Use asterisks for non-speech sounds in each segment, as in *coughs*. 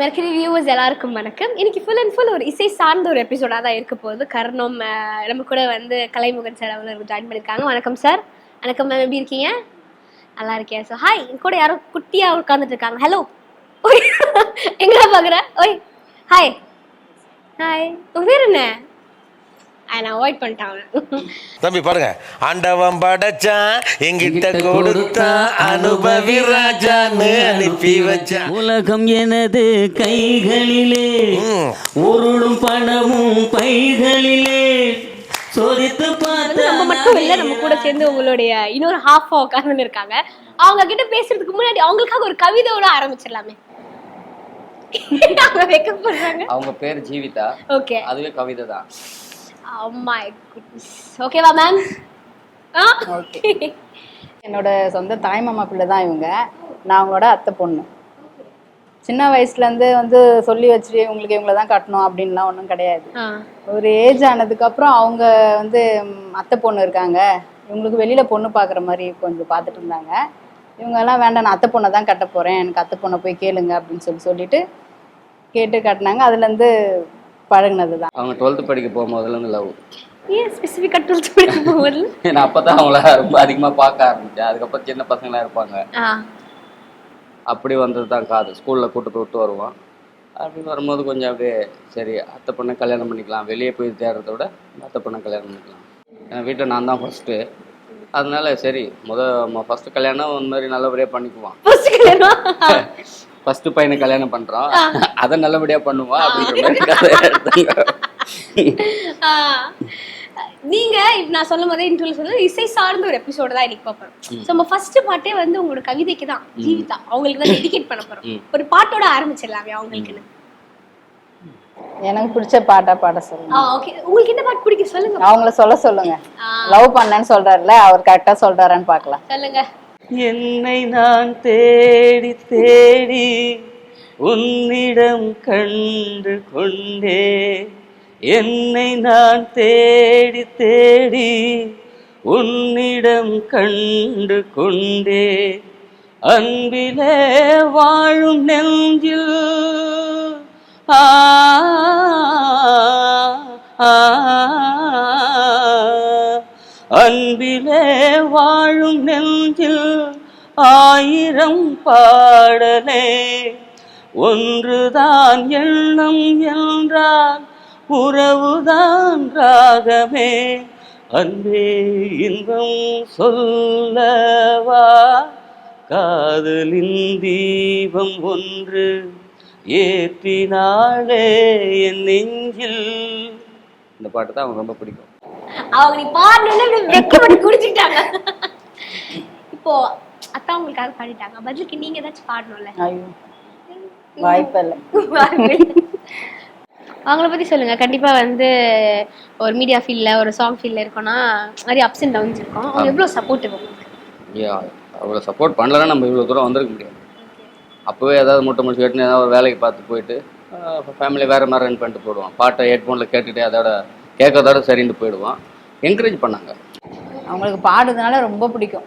Mercury viewers எல்லாருக்கும் வணக்கம். இன்னைக்கு ஃபுல் அண்ட் ஃபுல் ஒரு இசை சார்ந்த ஒரு எபிசோடாக தான் இருக்க போகுது. கர்ணம் நம்ம கூட வந்து கலைமுகன் சார் அவங்க ஜாயின் பண்ணியிருக்காங்க வணக்கம் சார் வணக்கம் மேம் எப்படி இருக்கீங்க? நல்லா இருக்கேன் ஸோ ஹாய் என் கூட யாரும் குட்டியாக உட்காந்துட்டு இருக்காங்க. ஹலோ *laughs* ஓய் எங்கடா பார்க்குற ஓய் ஹாய் ஹாய் உன் பேர் என்ன? ஆ, நான் அவாய்ட் பண்ணிட்டாங்க. தம்பி பாருங்க. ஆண்டவன் படைச்சான் எங்கிட்ட கொடுத்தான் அனுபவி ராஜான்னு அனுப்பி வச்சான். உலகம் எனது கைகளிலே. உருளும் பணமும் பைகளிலே. சோதித்து பார்த்த நம்ம மட்டும் இல்ல நம்ம கூட சேர்ந்து உங்களுடைய இன்னொரு ஹாஃப் உட்கார்ந்து இருக்காங்க. அவங்க கிட்ட பேசுறதுக்கு முன்னாடி அவங்களுக்காக ஒரு கவிதையோட ஆரம்பிச்சிடலாமே. அவங்க பேர் ஜீவிதா. ஓகே அதுவே கவிதை தான் My goodness. ஓகேவா மேம் என்னோட சொந்த தாய்மாமா பிள்ளை தான் இவங்க. நான் அவங்களோட அத்தை பொண்ணு. சின்ன வயசுலேருந்து வந்து சொல்லி வச்சு உங்களுக்கு இவங்கள தான் கட்டணும் அப்படின்லாம் ஒன்றும் கிடையாது. ஒரு ஏஜ் ஆனதுக்கப்புறம் அவங்க வந்து ம், அத்தை பொண்ணு இருக்காங்க. இவங்களுக்கு வெளியில் பொண்ணு பார்க்குற மாதிரி கொஞ்சம் பார்த்துட்டு இருந்தாங்க. இவங்கெல்லாம் வேண்டாம் நான் அத்தை பொண்ணை தான் கட்ட போகிறேன் எனக்கு அத்தை பொண்ணை போய் கேளுங்க அப்படின்னு சொல்லி சொல்லிட்டு கேட்டு கட்டினாங்க. அதுலேருந்து பழகுனது தான் அவங்க டுவெல்த்து படிக்க போகும்போதுலேருந்து லவ் ஏன் ஸ்பெசிஃபிக்காக டூல்ஸ் படிக்கும் போது நான் *laughs* அப்போ தான் அவங்கள ரொம்ப அதிகமாக பார்க்க ஆரம்பித்தேன் அதுக்கப்புறம் சின்ன பசங்களாம் இருப்பாங்க. அப்படி வந்தது தான் காது. ஸ்கூலில் கூட்டு போய் விட்டு வருவான் அப்படி வரும்போது கொஞ்சம் அப்படியே சரி அத்தை பொண்ணை கல்யாணம் பண்ணிக்கலாம். வெளியே போய் தேடுறத விட அத்தை பொண்ணை கல்யாணம் பண்ணிக்கலாம். என் வீட்டில் நான் தான் ஃபஸ்ட்டு அதனால சரி முத ஃபஸ்ட்டு கல்யாணம் இந்த மாதிரி நல்லபடியாக பண்ணிக்குவான் ஃபஸ்ட்டு பையனை கல்யாணம் பண்ணுறோம் அதை எடுத்தாங்க ஆ. நீங்க இப்ப நான் சொல்லும் போதே இன்டர்வியூ சொல்லுது இசை சார்ந்த ஒரு எபிசோடு தான் இன்னைக்கு பார்ப்போம். ஸோ நம்ம ஃபர்ஸ்ட் பாட்டே வந்து உங்களோட கவிதைக்கு தான் ஜீவிதா. அவங்களுக்கு தான் டெடிகேட் பண்ண போறோம். ஒரு பாட்டோட ஆரம்பிச்சிடலாமே அவங்களுக்குன்னு. எனக்கு பிடிச்ச பாட்டா பாட சொல்லுங்க. உங்களுக்கு என்ன பாட்டு பிடிக்கும்? சொல்லுங்க. அவங்கள சொல்ல சொல்லுங்க. லவ் பண்ணேன்னு சொல்றாருல அவர் கரெக்டா சொல்றாரான்னு பார்க்கலாம். சொல்லுங்க. என்னை நான் தேடி தேடி உன்னிடம் கண்டு கொண்டே. என்னை நான் தேடி தேடி உன்னிடம் கண்டு கொண்டே. அன்பிலே வாழும் நெஞ்சில் ஆயிரம் பாடலே. ஒன்றுதான் எண்ணம் என்றால் உறவுதான் ராகமே. அன்பே இன்பம் சொல்லவா? காதலின் தீபம் ஒன்று ஏற்றினாளே என் நெஞ்சில். இந்த பாட்டு தான் அவங்க ரொம்ப பிடிக்கும். அவங்க நீ பாடணும்னு வெக்கப்பட்டு குடிச்சிட்டாங்க. இப்போ அத்தா உங்களுக்காக பாடிட்டாங்க. பதிலுக்கு நீங்க ஏதாச்சும் பாடணும்ல? ஐயோ வாய்ப்பில்லை. அவங்கள பத்தி சொல்லுங்க. கண்டிப்பா வந்து ஒரு மீடியா ஃபீல்ட்ல ஒரு சாங் ஃபீல்ட்ல இருக்கோம்னா நிறைய அப்ஸ் அண்ட் டவுன்ஸ் இருக்கும். அவங்க எவ்வளவு சப்போர்ட்டிவ் அவ்வளோ சப்போர்ட் பண்ணலன்னா நம்ம இவ்வளோ தூரம் வந்திருக்க முடியாது. அப்போவே ஏதாவது முட்டை முடிச்சு கேட்டுன்னு ஏதாவது ஒரு வேலைக்கு பார்த்து போயிட்டு ஃபேமிலி வேறு மாதிரி ரன் பண்ணிட்டு போயிடுவான் பாட்டை ஹெட்ஃபோனில் கேட்டுட்டு அதோட கேட்கறதோட சரின்ட்டு போயிடுவான் என்கரேஜ் பண்ணாங்க. அவங்களுக்கு பாடுறதுனால ரொம்ப பிடிக்கும்.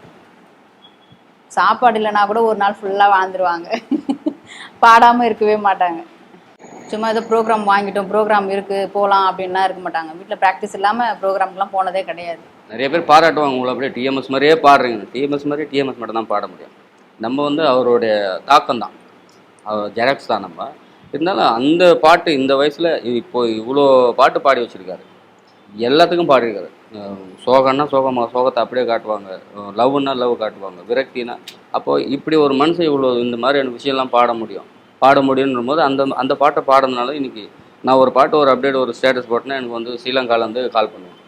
சாப்பாடு இல்லைனா கூட ஒரு நாள் ஃபுல்லாக வாழ்ந்துருவாங்க. பாடாமல் இருக்கவே மாட்டாங்க. சும்மா ஏதோ ப்ரோக்ராம் வாங்கிட்டோம் ப்ரோக்ராம் இருக்குது போகலாம் அப்படின்லாம் இருக்க மாட்டாங்க. வீட்டில் ப்ராக்டிஸ் இல்லாமல் ப்ரோக்ராம்லாம் போனதே கிடையாது. நிறைய பேர் பாராட்டுவாங்க உங்களை அப்படியே டிஎம்எஸ் மாதிரியே பாடுறீங்க. டிஎம்எஸ் மாதிரியே டிஎம்எஸ் மட்டும் தான் பாட முடியும். நம்ம வந்து அவருடைய தாக்கம் தான். அவர் ஜெராக்ஸ் தான் நம்ம. இருந்தாலும் அந்த பாட்டு இந்த வயசில் இப்போ இவ்வளோ பாட்டு பாடி வச்சுருக்காரு. எல்லாத்துக்கும் பாடியிருக்காரு சோகம்னா சோகமாக சோகத்தை அப்படியே காட்டுவாங்க. லவ்னா லவ் காட்டுவாங்க. விரக்தினா அப்போ இப்படி ஒரு மனுஷன் இவ்வளோ இந்த மாதிரியான விஷயம்லாம் பாட முடியும். பாட முடியுன்ற போது அந்த அந்த பாட்டை பாடுறதுனால இன்னைக்கு நான் ஒரு பாட்டு ஒரு அப்டேட் ஒரு ஸ்டேட்டஸ் போட்டேன்னா எனக்கு வந்து ஸ்ரீலங்காலேருந்து கால் பண்ணுவேன்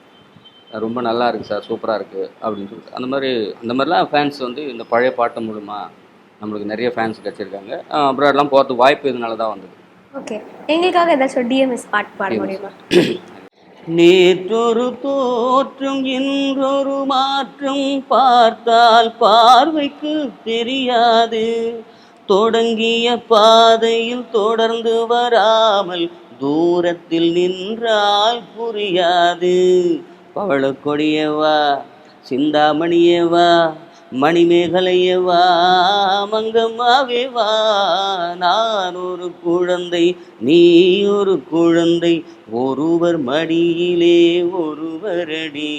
ரொம்ப நல்லா இருக்குது சார் சூப்பராக இருக்குது அப்படின்னு சொல்லிட்டு. அந்த மாதிரி அந்த மாதிரிலாம் ஃபேன்ஸ் வந்து இந்த பழைய பாட்டு மூலமா நம்மளுக்கு நிறைய ஃபேன்ஸ் கிடச்சிருக்காங்க. அப்ராட்லாம் போகிறதுக்கு வாய்ப்பு இதனால தான் வந்தது. ஓகே எங்களுக்காக ஏதாச்சும் டிஎம்எஸ் பாட்டு பாட முடியுமா? *coughs* நேற்றொரு தோற்றம் இன்றொரு மாற்றம் பார்த்தால் பார்வைக்கு தெரியாது. தொடங்கிய பாதையில் தொடர்ந்து வராமல் தூரத்தில் நின்றால் புரியாது. பவளக்கொடியவா சிந்தாமணியவா மணிமேகலையே வா மங்கம்மாவே வா நான் ஒரு குழந்தை நீ ஒரு குழந்தை ஒருவர் மடியிலே ஒருவரடி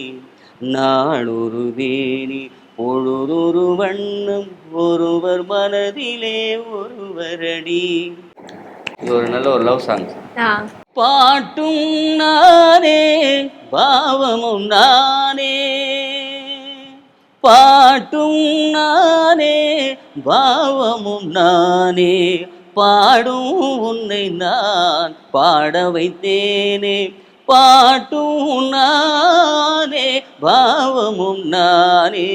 நாளொரு வேணி பொழுதொரு வண்ணம் ஒருவர் மனதிலே ஒருவரடி. இது ஒரு நல்ல ஒரு லவ் சாங் பாட்டும் நானே பாவமும் நானே பாட்டும் நானே பாவமும் நானே பாடும் உன்னை நான் பாட வைத்தேனே பாட்டும் நானே பாவமும் நானே.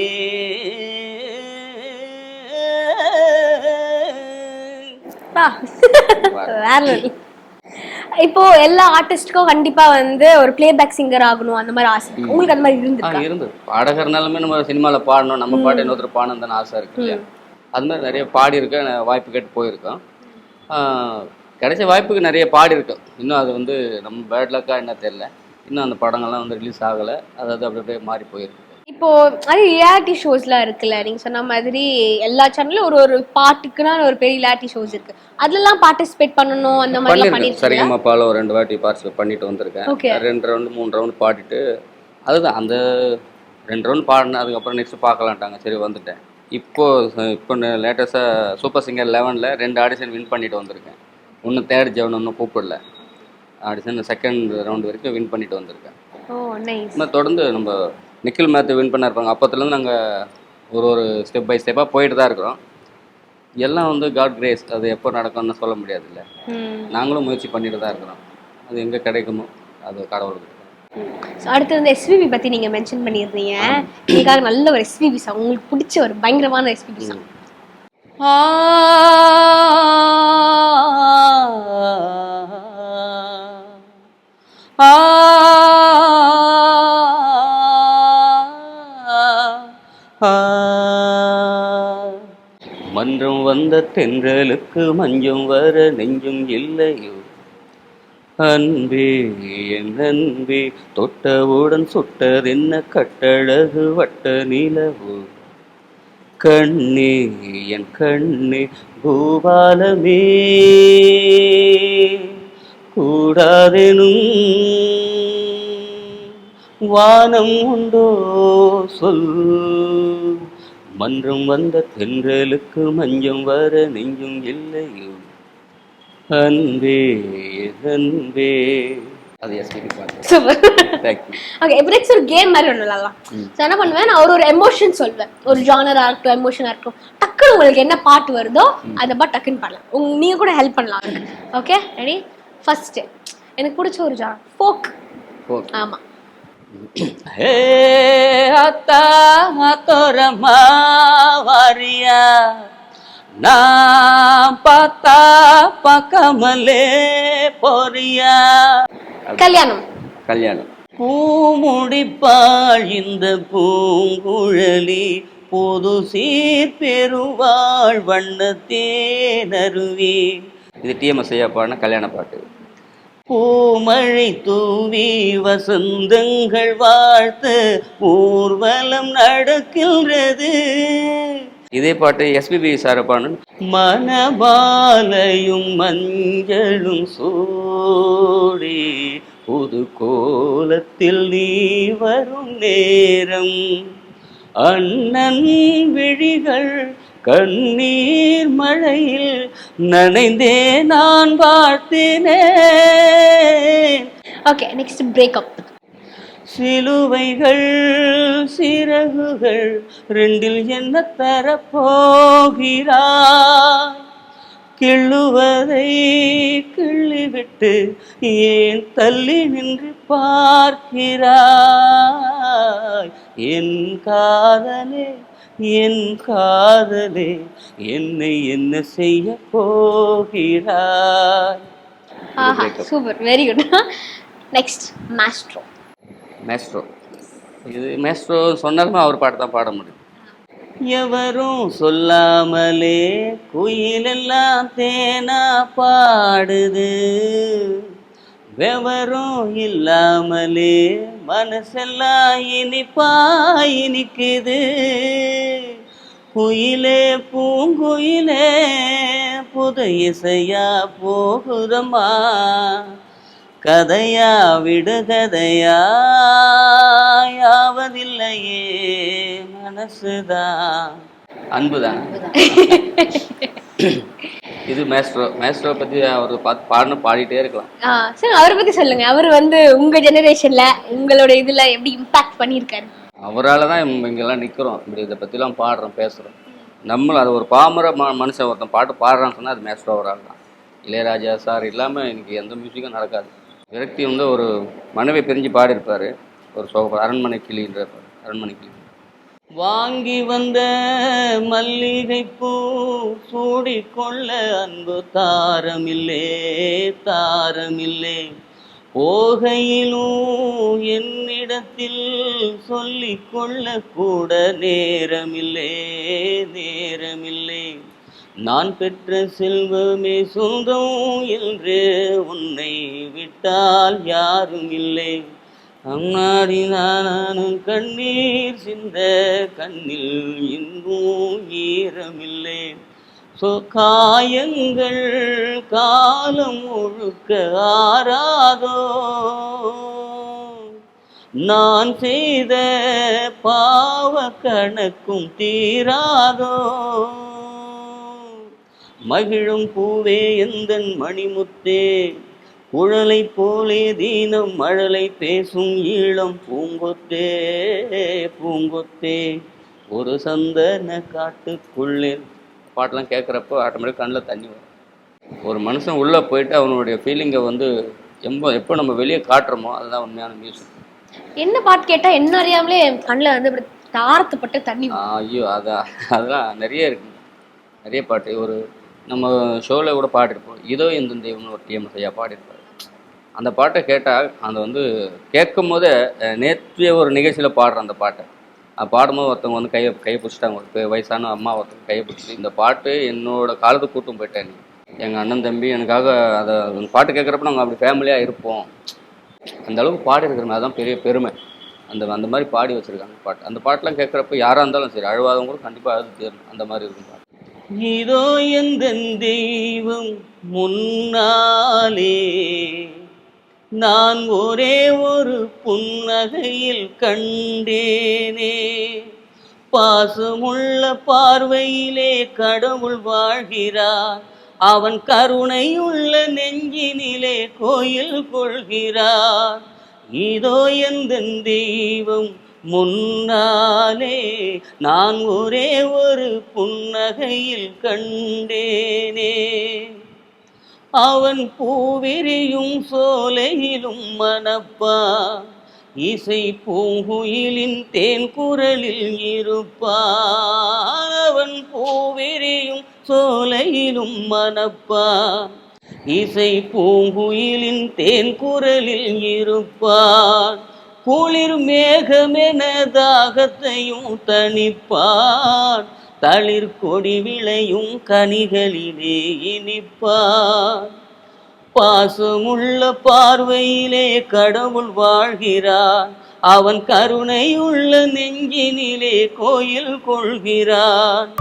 வேற. இப்போ எல்லா ஆர்டிஸ்டுக்கும் கண்டிப்பா வந்து ஒரு பிளேபேக் சிங்கர் ஆகணும் அந்த மாதிரி ஆசை இருக்கு. உங்களுக்கு அந்த மாதிரி ஆ இருந்திருக்கா இருந்தது பாடகர்னாலுமே நம்ம சினிமாவில் பாடணும். நம்ம பாட்டு இன்னொருத்தர் பாடணும் தானே ஆசை இருக்கு இல்லையா? அது மாதிரி நிறைய பாடியிருக்கேன் நான் வாய்ப்பு கேட்டு போயிருக்கோம். கிடைச்ச வாய்ப்புக்கு நிறைய பாடியிருக்கேன் இன்னும் அது வந்து நம்ம பேட் லக்கா என்ன தெரில இன்னும் அந்த படங்கள்லாம் வந்து ரிலீஸ் ஆகலை. அதாவது அப்படி அப்படியே மாறி போயிருக்கு. இப்போ அது ரியாலிட்டி ஷோஸ்லாம் இருக்குல்ல நீங்க சொன்ன மாதிரி எல்லா சேனல்லும் ஒரு ஒரு பாட்டுக்குன்னு ஒரு பெரிய ரியாலிட்டி ஷோஸ் இருக்கு. அதுலலாம் பார்ட்டிசிபேட் பண்ணணும் அந்த மாதிரி பண்ணிருக்கீங்க சரிகமாப்பால ஒரு ரெண்டு வாட்டி பார்ட்டிசிபேட் பண்ணிட்டு வந்திருக்கேன். ரெண்டு ரவுண்டு மூணு ரவுண்டு பாடிட்டு அதுதான் அந்த ரெண்டு ரவுண்ட் பாடினேன் அதுக்கப்புறம் நெக்ஸ்ட் பார்க்கலான்ட்டாங்க சரி வந்துட்டேன். இப்போ இப்போ லேட்டஸ்ட்டாக சூப்பர் சிங்கர் லெவனில் ரெண்டு ஆடிஷன் வின் பண்ணிட்டு வந்திருக்கேன். இன்னும் தேர்ட் ஜெவன் இன்னும் கூப்பிடல. ஆடிஷன் செகண்ட் ரவுண்ட் வரைக்கும் வின் பண்ணிட்டு வந்திருக்கேன். இன்னும் தொடர்ந்து நம்ம நிக்கில் மேத்து வின் பண்ண இருப்பாங்க அப்போத்துலேருந்து நாங்கள் ஒரு ஒரு ஸ்டெப் பை ஸ்டெப்பாக போயிட்டு தான் இருக்கிறோம். எல்லாம் வந்து காட் கிரேஸ் அது எப்போ நடக்கும்னு சொல்ல முடியாதுல்ல. நாங்களும் முயற்சி பண்ணிட்டு தான் இருக்கிறோம். அது எங்கே கிடைக்குமோ அது கடவுளுக்கு அடுத்து வந்து எஸ்பிபி பத்தி நீங்க மென்ஷன் பண்ணியிருந்தீங்க. இதுக்காக நல்ல ஒரு எஸ்பிபி சாங் உங்களுக்கு பிடிச்ச ஒரு பயங்கரமான எஸ்பிபி சாங் ஆ. ஆ. வந்த தென்றலுக்கு மஞ்சம் வர நெஞ்சும் இல்லையோ? அன்பே என் அன்பே தொட்டவுடன் சுட்டதென்ன கட்டழகு வட்ட நிலவு? கண்ணே என் கண்ணே பூபாலமே. கூடாதெனும் வானம் உண்டோ? சொல். மன்றம் வந்த தென்றலுக்கு மஞ்சம் வர நெஞ்சும் இல்லையோ அன்பே அன்பே. அது எஸ்பிபி பாட்டு சூப்பர் தேங்க்யூ ஓகே இப்போ நெக்ஸ்ட் ஒரு கேம் மாதிரி ஒன்று விளாடலாம் ஸோ என்ன பண்ணுவேன்? நான் ஒரு ஒரு எமோஷன் சொல்வேன். ஒரு ஜானரா இருக்கட்டும் எமோஷனா இருக்கட்டும். டக்குன்னு உங்களுக்கு என்ன பாட்டு வருதோ அதை பாட்டு டக்குன்னு பாடலாம். உங்க நீங்க கூட ஹெல்ப் பண்ணலாம். ஓகே ரெடி ஃபர்ஸ்ட் எனக்கு பிடிச்ச ஒரு ஜான் ஃபோக் ஓகே ஆமா. *clears throat* ஹே அத்தா தோரமா வாரியா நான் பார்த்தா பக்கமலே போறியா? கல்யாணம். கல்யாணம். பூமுடிப்பாள் இந்த பூங்குழலி பொது சீர் பெருவாள் வண்ணத்தேனருவி இது டிஎம்எஸ் ஐயா பாடின கல்யாண பாட்டு. பூமழை தூவி வசந்தங்கள் வாழ்த்து ஊர்வலம் நடக்கின்றது. இதே பாட்டு எஸ்பிபி சார் பாடின மனபாலையும் மஞ்சளும் சூடி புது கோலத்தில் நீ வரும் நேரம். அண்ணன் விழிகள் கண்ணீர் மழையில் நனைந்தே நான் வாழ்த்தினேன். ஓகே நெக்ஸ்ட் பிரேக்கப் சிலுவைகள் சிறகுகள் ரெண்டில் என்ன தரப்போகிறாய் கிள்ளுவதை கிள்ளிவிட்டு ஏன் தள்ளி நின்று பார்க்கிறாய்? என் காதலே என் காதலே என்னை என்ன செய்ய போகிறாய்? ஆஹா super very good next maestro maestro இது மேஸ்ட்ரோ சொன்னாலுமே அவர் பாட்டு தான் பாட முடியும். எவரும் சொல்லாமலே குயிலெல்லாம் தேனா பாடுது. விவரம் இல்லாமலே மனசெல்லாம் இனிப்பா இனிக்குது குயிலே பூங்குயிலே புது இசையா போகுதம்மா. கதையா விடுகதையா யாவதில்லையே மனசுதான். அன்புதான்? *laughs* இது மேஸ்ட்ரோ மேஸ்ட்ரோ பத்தி அவர் பார்த்து பாடணும் பாடிட்டே இருக்கலாம். சார் அவரை பத்தி சொல்லுங்க. அவர் வந்து உங்க ஜெனரேஷன்ல உங்களோட இதுல எப்படி இம்பாக்ட் பண்ணியிருக்காரு? அவரால் தான் இங்க- இங்கெல்லாம் நிற்கிறோம் இப்படி இதை பற்றிலாம் பாடுறோம் பேசுகிறோம் நம்மள அது ஒரு பாமர ம மனுஷன் ஒருத்தன் பாட்டு பாடுறான்னு சொன்னால் அது மேஸ்ட்ரோ அவரால் தான். இளையராஜா சார் இல்லாமல் இன்னைக்கு எந்த மியூசிக்கும் நடக்காது. விரக்தி வந்து ஒரு மனைவி பிரிஞ்சு பாடியிருப்பார். ஒரு சோக அரண்மனை கிளின்ற அரண்மனை கிளி வாங்கி வந்த மல்லிகை பூ சூடிக்கொள்ள அன்பு தாரமில்லே தாரமில்லே. போகையிலும் என்னிடத்தில் சொல்லிக்கொள்ள கூட நேரமில்லே நேரமில்லை. நான் பெற்ற செல்வமே சொந்தம் என்று உன்னை விட்டால் யாரும் இல்லை அம்மாடி நானும் கண்ணீர் சிந்த கண்ணில் இன்னும் ஈரமில்லை. சோ காயங்கள் காலம் முழுக்க ஆறாதோ? நான் செய்த பாவ கணக்கும் தீராதோ? மகிழும் பூவே எந்தன் மணிமுத்தே? குழலை போலே தீனம் மழலை பேசும் ஈழம் பூங்கொத்தே பூங்கொத்தே. ஒரு சந்தன காட்டுக்குள்ளே. பாட்டெல்லாம் கேட்குறப்போ ஆட்டோமேட்டிக் கண்ணில் தண்ணி வரும். ஒரு மனுஷன் உள்ளே போயிட்டு அவனுடைய ஃபீலிங்கை வந்து எப்போ எப்போ நம்ம வெளியே காட்டுறோமோ அதுதான் உண்மையான மியூசிக் என்ன பாட்டு கேட்டா என்ன அறியாமலே கண்ணுல வந்து இப்படி தாரத்துப்பட்டு தண்ணி. ஐயோ அதான் அதெல்லாம் நிறைய இருக்கு. நிறைய பாட்டு. ஒரு நம்ம ஷோவில் கூட பாடிருப்போம். இதோ இந்த தெய்வம்னு ஒரு டிஎம்எஸ் ஐயா பாடியிருப்பார். அந்த பாட்டை கேட்டால் அந்த வந்து கேட்கும் போதே நேற்றைய ஒரு நிகழ்ச்சியில் பாடுற அந்த பாட்டை. பாடும்போது ஒருத்தவங்க வந்து கையை கையை பிடிச்சிட்டாங்க. ஒரு வயசான அம்மா ஒருத்தவங்க கையை பிடிச்சி இந்த பாட்டு என்னோட காலத்துக்கு கூட்டும் போயிட்டேன் நீ. எங்கள் அண்ணன் தம்பி எனக்காக அதை அந்த பாட்டு கேட்குறப்ப நாங்கள் அப்படி ஃபேமிலியாக இருப்போம். அந்த அளவுக்கு பாடி இருக்கிறோம் அதுதான் பெரிய பெருமை. அந்த அந்த மாதிரி பாடி வச்சுருக்காங்க பாட்டு. அந்த பாட்டெலாம் கேட்குறப்ப யாராக இருந்தாலும் சரி அழுவாதவங்க கூட கண்டிப்பாக அழுது தேரணும். அந்த மாதிரி இருக்கும் பாட்டு. இதோ எந்த தெய்வம் முன்னாலே நான் ஒரே ஒரு புன்னகையில் கண்டேனே. பாசமுள்ள பார்வையிலே கடவுள் வாழ்கிறார். அவன் கருணையுள்ள நெஞ்சினிலே கோயில் கொள்கிறார். இதோ எந்த தெய்வம் முன்னாலே நான் ஒரே ஒரு புன்னகையில் கண்டேனே. அவன் பூவிரியும் சோலையிலும் மனப்பா இசை பூங்குயிலின் தேன் குரலில் இருப்பான் அவன் பூவிரியும் சோலையிலும் மனப்பா இசை பூங்குயிலின் தேன் குரலில் இருப்பான் குளிர் மேகமென தாகத்தையும் தணிப்பான். தளிர் கொடி விளையும் கனிகளிலே இனிப்பார். பாசமுள்ள பார்வையிலே கடவுள் வாழ்கிறார். அவன் கருணை உள்ள நெஞ்சினிலே கோயில் கொள்கிறான்